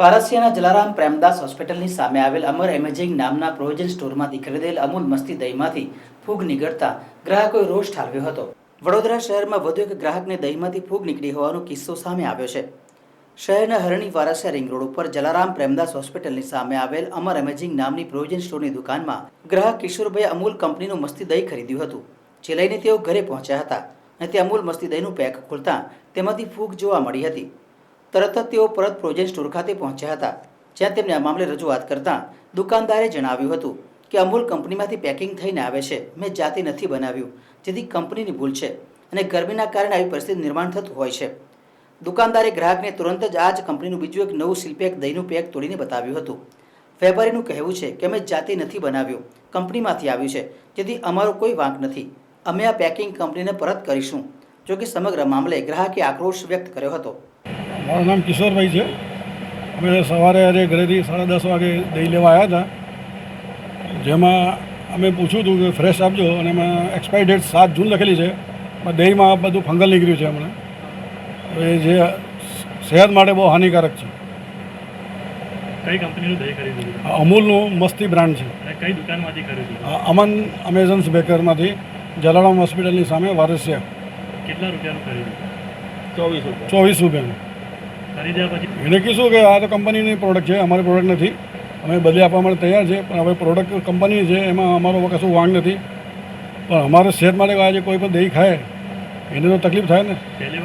વારસિયાના જલારામ પ્રેમદાસ હોસ્પિટલની સામે આવેલ અમર એમેજિંગ નામના પ્રોવિઝન સ્ટોરમાંથી ખરીદેલ અમૂલ મસ્તી દહીંમાંથી ફૂગ નીકળતા ગ્રાહકોએ રોષ ઠાલવ્યો હતો. વડોદરા શહેરમાં વધુ એક ગ્રાહકને દહીંમાંથી ફૂગ નીકળી હોવાનો કિસ્સો સામે આવ્યો છે. શહેરના હરણી વારસિયા રિંગ રોડ ઉપર જલારામ પ્રેમદાસ હોસ્પિટલની સામે આવેલ અમર એમેજિંગ નામની પ્રોવિઝન સ્ટોરની દુકાનમાં ગ્રાહક કિશોરભાઈ અમૂલ કંપનીનું મસ્તી દહીં ખરીદ્યું હતું, જે લઈને તેઓ ઘરે પહોંચ્યા હતા અને તે અમૂલ મસ્તી દહીંનું પેક ખોલતા તેમાંથી ફૂગ જોવા મળી હતી. તરત જ તેઓ પરત પ્રોજેક્ટ સ્ટોર ખાતે પહોંચ્યા હતા, જ્યાં તેમને આ મામલે રજૂઆત કરતાં દુકાનદારે જણાવ્યું હતું કે અમૂલ કંપનીમાંથી પેકિંગ થઈને આવે છે, મેં જાતે નથી બનાવ્યું, જેથી કંપનીની ભૂલ છે અને ગરમીના કારણે આવી પરિસ્થિતિ નિર્માણ થતું હોય છે. દુકાનદારે ગ્રાહકને તુરંત જ આ જ કંપનીનું બીજું એક નવું સિલપેક દહીંનું પેક તોડીને બતાવ્યું હતું. વેપારીનું કહેવું છે કે અમે જાતે નથી બનાવ્યું, કંપનીમાંથી આવ્યું છે, જેથી અમારો કોઈ વાંક નથી. અમે આ પેકિંગ કંપનીને પરત કરીશું, જોકે સમગ્ર મામલે ગ્રાહકે આક્રોશ વ્યક્ત કર્યો હતો. મારું નામ કિશોરભાઈ છે. અમે સવારે અરે ઘરેથી સાડા દસ વાગે દહીં લેવા આવ્યા હતા. જેમાં અમે પૂછ્યું હતું કે ફ્રેશ આપજો અને એમાં એક્સપાયરી ડેટ સાત જૂન લખેલી છે. પણ દહીંમાં બધું ફંગલ નીકળ્યું છે હમણાં. હવે જે સેહત માટે બહુ હાનિકારક છે. કઈ કંપનીનું દહીં ખરીદ્યું અમૂલનું મસ્તી બ્રાન્ડ છે. કઈ દુકાનમાંથી ખરીદ્યું અમન અમેઝન્સ બેકરમાંથી જલારામ હોસ્પિટલની સામે વારસિયા. કેટલા રૂપિયાનું ખરીદ્યું ચોવીસ રૂપિયા. ચોવીસ રૂપિયાનું. ખરીદ્યા પછી. એને કહીશું કે આ તો કંપનીની પ્રોડક્ટ છે અમારી પ્રોડક્ટ નથી. અમે બદલી આપવા માટે તૈયાર છે પણ હવે પ્રોડક્ટ કંપની છે એમાં અમારો કશું વાંક નથી. પણ અમારે સેહત માટે આજે કોઈ પણ દહીં ખાય એને તો તકલીફ થાય ને.